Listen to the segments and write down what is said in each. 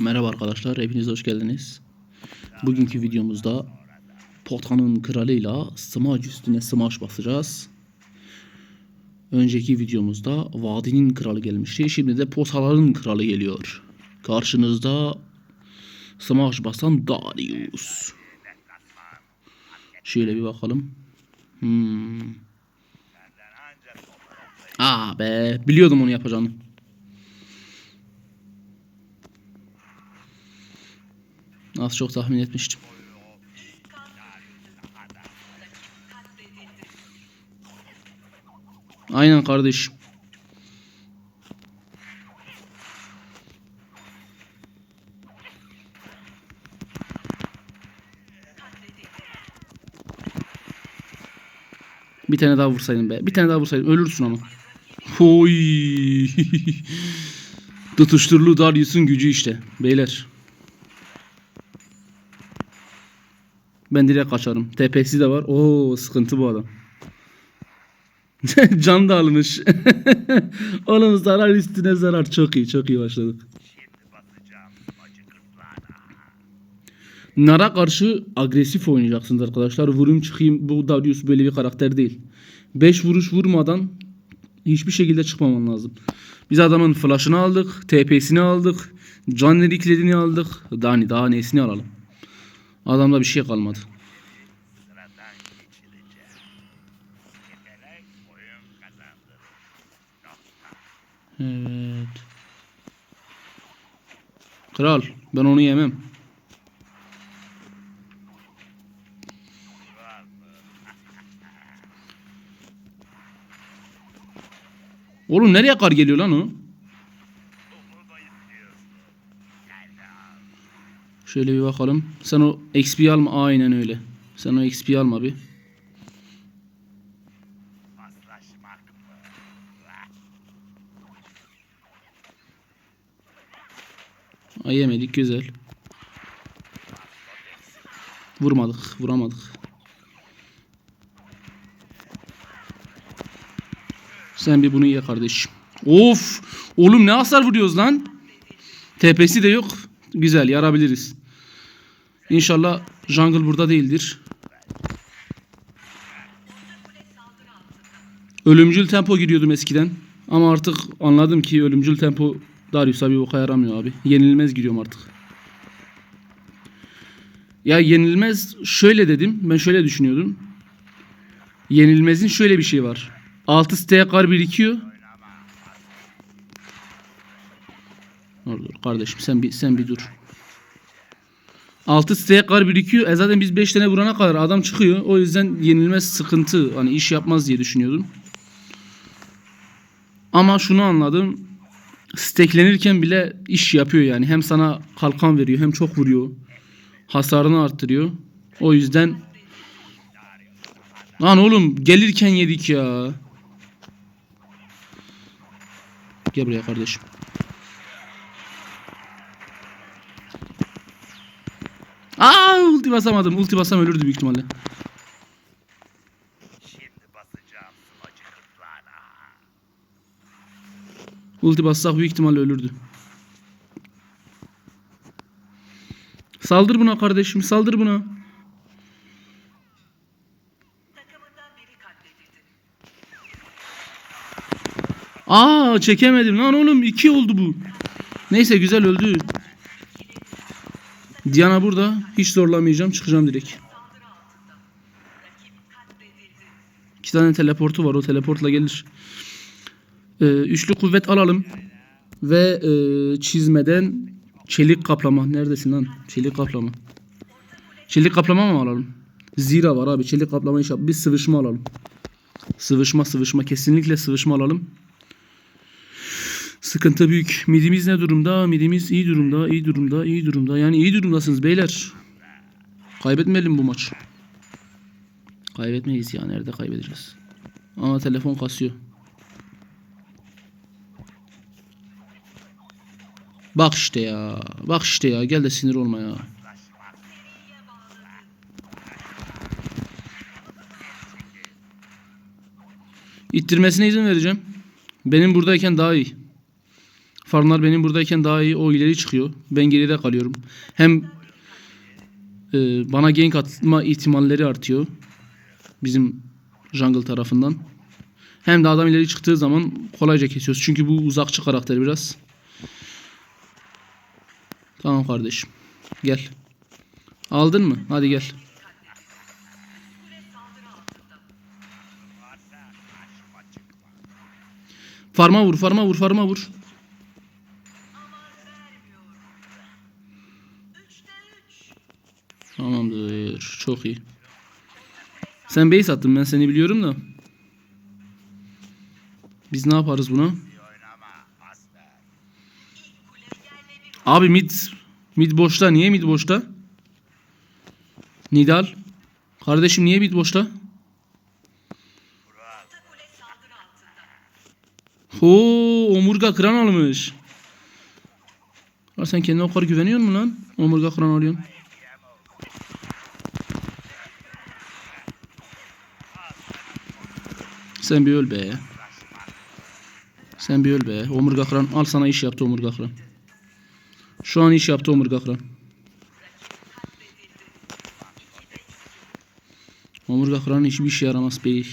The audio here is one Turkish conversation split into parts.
Merhaba arkadaşlar, hepiniz hoş geldiniz. Bugünkü videomuzda Potanın kralıyla smaç üstüne smaç basacağız. Önceki videomuzda Vadinin kralı gelmişti. Şimdi de potaların kralı geliyor. Karşınızda smaç basan Darius. Şöyle bir bakalım. Hmm. Aa be, biliyordum onu yapacağını. Az çok tahmin etmiştim. Aynen kardeşim. Bir tane daha vursaydın be. Bir tane daha vursaydın. Ölürsün ama. Oy. Tutuşturulu Darius'un gücü işte. Beyler. Ben direkt kaçarım. TP'si de var. Oo sıkıntı bu adam. Can da alınmış. Oğlum zarar üstüne zarar. Çok iyi çok iyi başladık. Nara karşı agresif oynayacaksınız arkadaşlar. Vurayım çıkayım. Bu Darius böyle bir karakter değil. 5 vuruş vurmadan hiçbir şekilde çıkmaman lazım. Biz adamın flash'ını aldık. TP'sini aldık. Can dediklediğini aldık. Daha, daha nesini alalım. Adamda bir şey kalmadı. Evet. Kral ben onu yemem. Oğlum nereye kar geliyor lan o? Bunu da istiyorsun. Şöyle bir bakalım. Sen o XP alma. Aynen öyle. Sen o XP alma bir. Ay yemedik güzel. Vurmadık. Vuramadık. Sen bir bunu ye kardeşim. Of! Oğlum ne hasar vuruyoruz lan? TP'si de yok. Güzel yarabiliriz. İnşallah jungle burada değildir. Ölümcül tempo giriyordum eskiden. Ama artık anladım ki ölümcül tempo Darius abi boka yaramıyor abi. Yenilmez giriyorum artık. Ya yenilmez şöyle dedim. Ben şöyle düşünüyordum. Yenilmezin şöyle bir şey var. 6 siteye kar birikiyor. Dur dur kardeşim sen bir sen bir dur. 6 siteye kar birikiyor. E zaten biz 5 tane vurana kadar adam çıkıyor. O yüzden yenilmez sıkıntı. Hani iş yapmaz diye düşünüyordum. Ama şunu anladım. Steklenirken bile iş yapıyor yani. Hem sana kalkan veriyor hem çok vuruyor. Hasarını arttırıyor. O yüzden Lan oğlum gelirken yedik ya. Gel buraya kardeşim. Aa ulti basamadım. Ulti basam ölürdü büyük ihtimalle. Ulti bassak büyük ihtimalle ölürdü. Saldır buna kardeşim saldır buna. Aa çekemedim lan oğlum iki oldu bu. Neyse güzel öldü. Diana burada. Hiç zorlamayacağım. Çıkacağım direkt. İki tane teleportu var. O teleportla gelir. Ee, üçlü kuvvet alalım. Ve e, çizmeden çelik kaplama. Neredesin lan? Çelik kaplama. Çelik kaplama mı alalım? Zira var abi. Çelik kaplama yap. Biz sıvışma alalım. Sıvışma sıvışma. Kesinlikle sıvışma alalım. Sıkıntı büyük. Midimiz ne durumda? Midimiz iyi durumda, iyi durumda, iyi durumda. Yani iyi durumdasınız beyler. Kaybetmeyelim bu maç. Kaybetmeyiz ya. Nerede kaybedeceğiz? Ama telefon kasıyor. Bak işte ya. Bak işte ya. Gel de sinir olma ya. İttirmesine izin vereceğim. Benim buradayken daha iyi. Farmlar benim buradayken daha iyi o ileri çıkıyor. Ben geride kalıyorum. Hem e, bana gank atma ihtimalleri artıyor. Bizim jungle tarafından. Hem de adam ileri çıktığı zaman kolayca kesiyoruz. Çünkü bu uzakçı karakter biraz. Tamam kardeşim. Gel. Aldın mı? Hadi gel. Farma vur, farma vur, farma vur. Çok iyi. Sen base attın ben seni biliyorum da. Biz ne yaparız buna? Abi mid mid boşta. Niye mid boşta? Nidal. Kardeşim niye mid boşta? Ho, omurga kıran almış. Lan sen kendine o kadar güveniyor musun lan? Omurga kıran alıyorsun. Sen bir öl be. Sen bir öl be. Omurga kıran al sana iş yaptı omurga kıran. Şu an iş yaptı omurga kıran. Omurga kıran hiçbir işe yaramaz bey.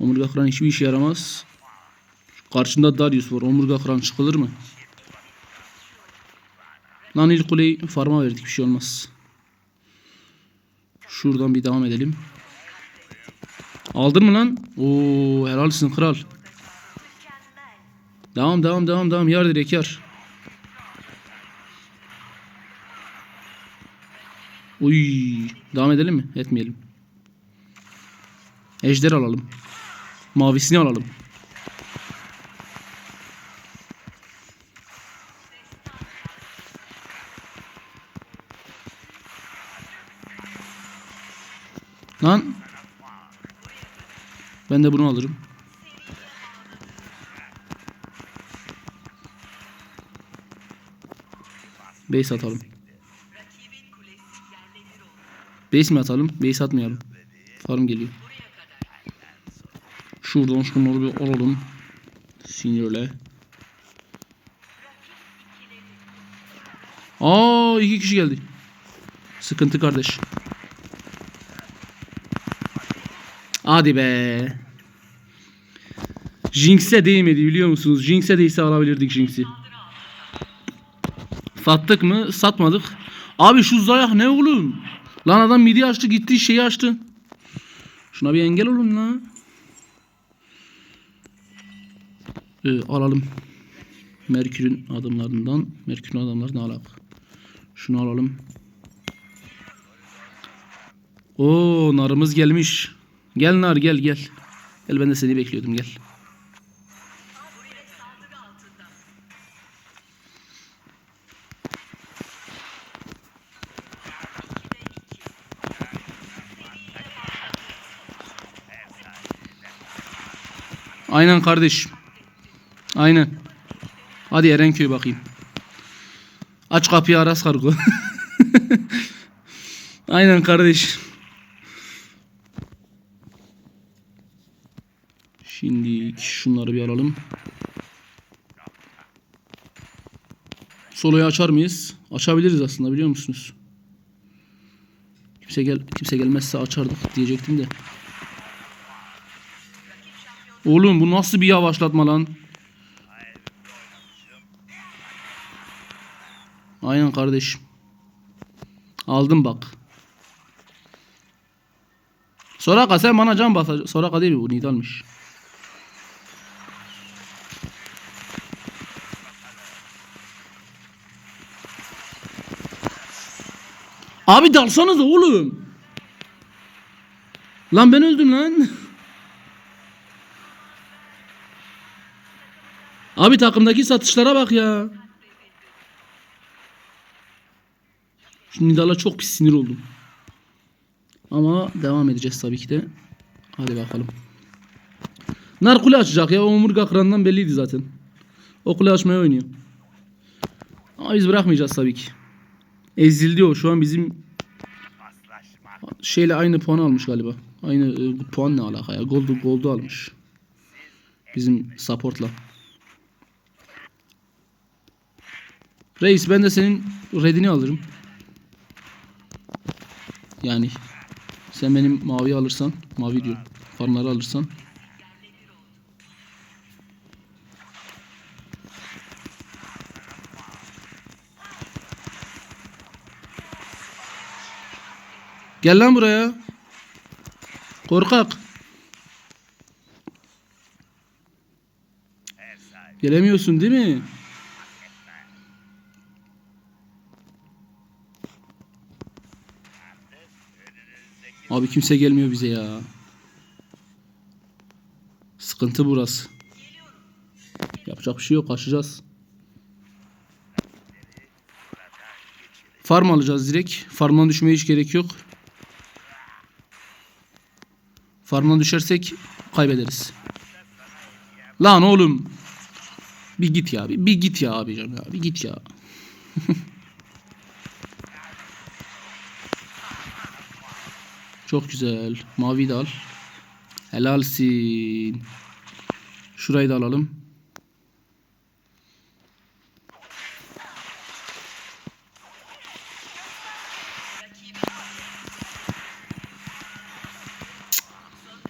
Omurga kıran hiçbir işe yaramaz. Karşında Darius var. Omurga kıran çıkılır mı? Lan ilk kuleyi farma verdik bir şey olmaz. Şuradan bir devam edelim. Aldın mı lan? Oo helalsin kral. Devam devam devam devam yar direkt yar. Uy devam edelim mi? Etmeyelim. Ejder alalım. Mavisini alalım. Lan. Ben de bunu alırım. Base atalım. Base mi atalım? Base atmayalım. Farm geliyor. Şuradan şunları bir alalım. Sinirle. Aa iki kişi geldi. Sıkıntı kardeş. Hadi be. Jinx'e değmedi biliyor musunuz? Jinx'e değse alabilirdik Jinx'i. Sattık mı? Satmadık. Abi şu zayak ne oğlum? Lan adam midi açtı gitti şeyi açtı. Şuna bir engel olun lan. Ee, alalım. Merkür'ün adımlarından. Merkür'ün adamları ne alak? Şunu alalım. Oo narımız gelmiş. Gel nar gel gel. Gel ben de seni bekliyordum gel. Aynen kardeş. Aynen. Hadi Erenköy bakayım. Aç kapıyı Aras kargo. Aynen kardeş. Şimdi şunları bir alalım. Soloyu açar mıyız? Açabiliriz aslında biliyor musunuz? Kimse gel kimse gelmezse açardık diyecektim de. Oğlum bu nasıl bir yavaşlatma lan? Aynen kardeşim. Aldım bak. Soraka sen bana can bas. Soraka değil bu Nidal'mış. Abi dalsanız oğlum. Lan ben öldüm lan. Abi takımdaki satışlara bak ya. Şu Nidal'a çok pis sinir oldum. Ama devam edeceğiz tabii ki de. Hadi bakalım. Nar kule açacak ya. Omurga kırandan belliydi zaten. O kule açmaya oynuyor. Ama biz bırakmayacağız tabii ki. Ezildi o. Şu an bizim. Şeyle aynı puan almış galiba. Aynı e, puan ne alaka ya? Gold'u gold'u almış. Bizim support'la. Reis ben de senin redini alırım. Yani sen benim mavi alırsan, mavi diyorum. Farmları alırsan. Gel lan buraya. Korkak. Gelemiyorsun değil mi? Abi kimse gelmiyor bize ya. Sıkıntı burası. Yapacak bir şey yok. Aşacağız. Farm alacağız direkt. Farmdan düşmeye hiç gerek yok. Farmdan düşersek kaybederiz. Lan oğlum. Bir git ya. Bir, bir git ya abicim ya. Bir git ya. Çok güzel. Mavi de al. Helalsin. Şurayı da alalım.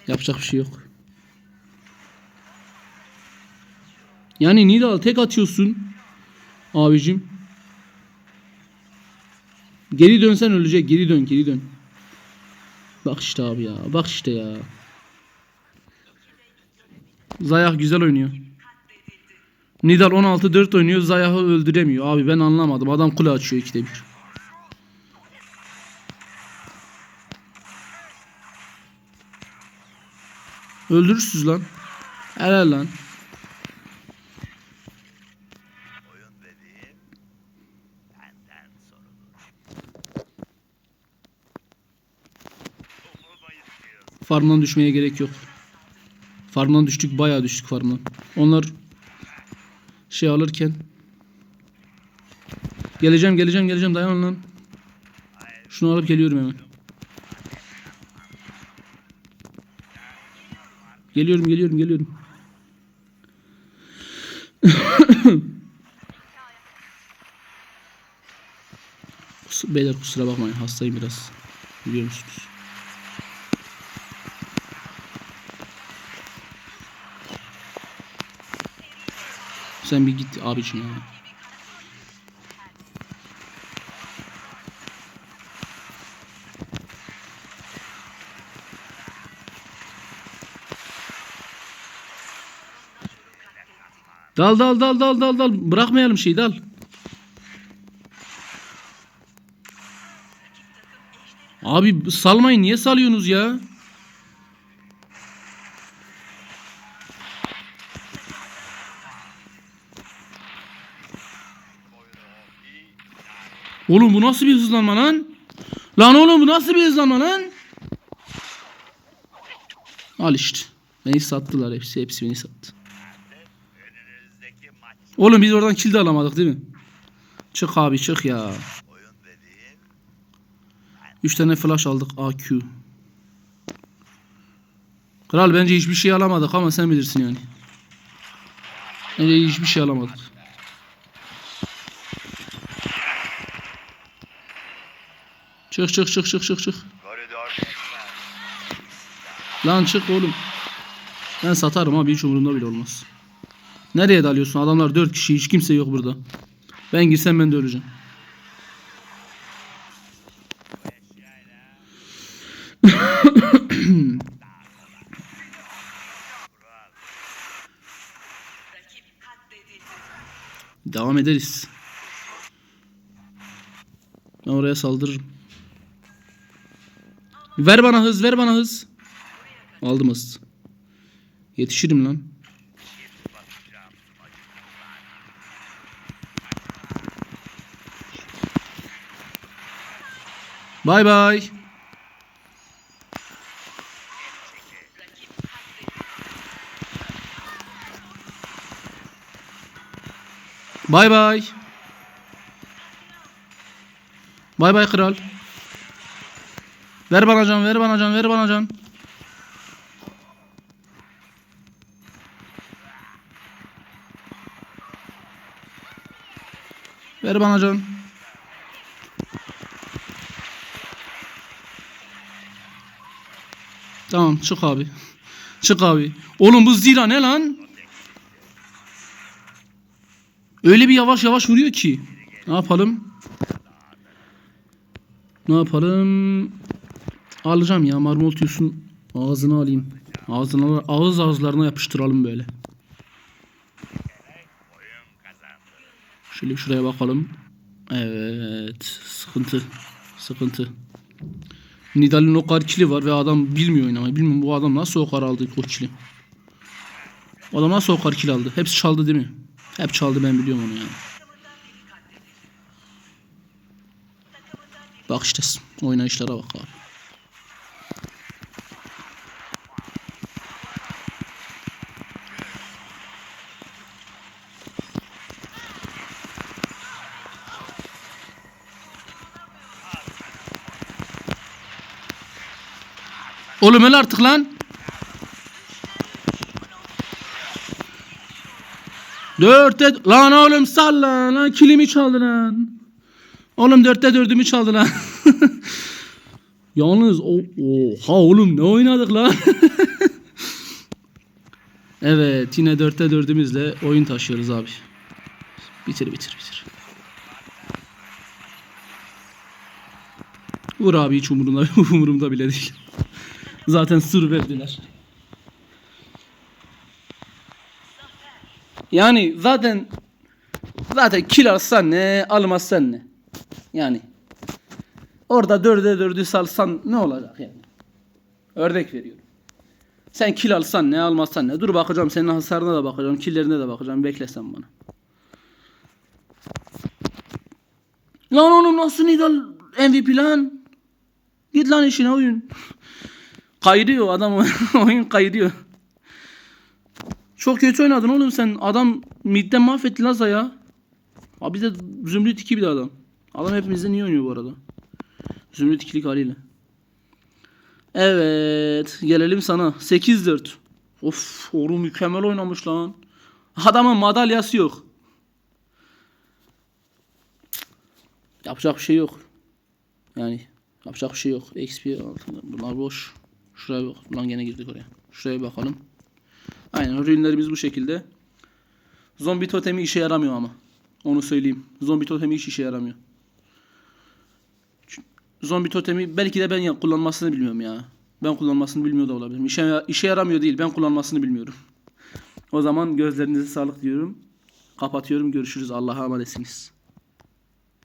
Yapacak bir şey yok. Yani Nidal tek atıyorsun. Abicim. Geri dönsen ölecek. Geri dön, geri dön. Bak işte abi ya. Bak işte ya. Zayah güzel oynuyor. Nidal 16-4 oynuyor. Zayah'ı öldüremiyor. Abi ben anlamadım. Adam kule açıyor ikide bir. Öldürürsüz lan. Helal lan. Farmdan düşmeye gerek yok. Farmdan düştük. Bayağı düştük farmdan. Onlar şey alırken Geleceğim geleceğim geleceğim dayan lan. Şunu alıp geliyorum hemen. Geliyorum geliyorum geliyorum. Beyler kusura bakmayın hastayım biraz. Biliyor musunuz? Sen bir git abicim ya. Dal dal dal dal dal dal. Bırakmayalım şeyi dal. Abi salmayın niye salıyorsunuz ya? Oğlum bu nasıl bir hızlanma lan? Lan oğlum bu nasıl bir hızlanma lan? Al işte. Beni sattılar hepsi. Hepsi beni sattı. Oğlum biz oradan kill de alamadık değil mi? Çık abi çık ya. oyun dediğim 3 tane flash aldık AQ. Kral bence hiçbir şey alamadık ama sen bilirsin yani. Bence hiçbir şey alamadık. Çık çık çık çık çık çık. Lan çık oğlum. Ben satarım abi hiç umurumda bile olmaz. Nereye dalıyorsun? Adamlar 4 kişi hiç kimse yok burada. Ben girsem ben de öleceğim. Devam ederiz. Ben oraya saldırırım. Ver bana hız, ver bana hız. Aldım hız. Yetişirim lan. Bay bay. Bay bay. Bay bay kral. Ver bana can, ver bana can, ver bana can. Ver bana can. Tamam çık abi. Çık abi. Oğlum bu zira ne lan? Öyle bir yavaş yavaş vuruyor ki. Ne yapalım? Ne yapalım? Alacağım ya Marmoltius'un ağzını alayım. Ağzına, ağız ağızlarına yapıştıralım böyle. Şöyle şuraya bakalım. Evet. Sıkıntı. Sıkıntı. Nidal'in o kadar kili var ve adam bilmiyor oynamayı. Bilmiyorum bu adam nasıl o kadar aldı o kili. O adam nasıl o kadar kil aldı? Hepsi çaldı değil mi? Hep çaldı ben biliyorum onu yani. Bak işte oynayışlara bak abi. Oğlum öl artık lan. Dörtte lan oğlum sal lan, lan kilimi çaldı lan. Oğlum dörtte dördümü çaldı lan. Yalnız o oha oğlum ne oynadık lan. evet yine dörtte dördümüzle oyun taşıyoruz abi. Bitir bitir bitir. Vur abi hiç umurumda, umurumda bile değil. Zaten sır verdiler. Yani zaten zaten kill alsan ne almazsan ne. Yani orada dörde dördü salsan ne olacak yani. Örnek veriyorum. Sen kill alsan ne almazsan ne. Dur bakacağım senin hasarına da bakacağım. Killlerine de bakacağım. Bekle sen bana. Lan oğlum nasıl Nidal MVP lan? Git lan işine oyun. Kayırıyor adam oyun kayırıyor. Çok kötü oynadın oğlum sen. Adam midden mahvetti Laza ya. Abi de Zümrüt 2 bir adam. Adam hepimizden iyi oynuyor bu arada. Zümrüt 2'lik haliyle. Evet. Gelelim sana. 8-4. Of oğlum mükemmel oynamış lan. Adamın madalyası yok. Yapacak bir şey yok. Yani yapacak bir şey yok. XP altında. Bunlar boş. Şuraya bak. Lan gene girdik oraya. Şuraya bakalım. Aynen ürünlerimiz bu şekilde. Zombi totemi işe yaramıyor ama. Onu söyleyeyim. Zombi totemi hiç işe yaramıyor. Zombi totemi belki de ben ya- kullanmasını bilmiyorum ya. Ben kullanmasını bilmiyor da olabilirim. İşe, işe yaramıyor değil. Ben kullanmasını bilmiyorum. O zaman gözlerinize sağlık diyorum. Kapatıyorum. Görüşürüz. Allah'a emanetsiniz.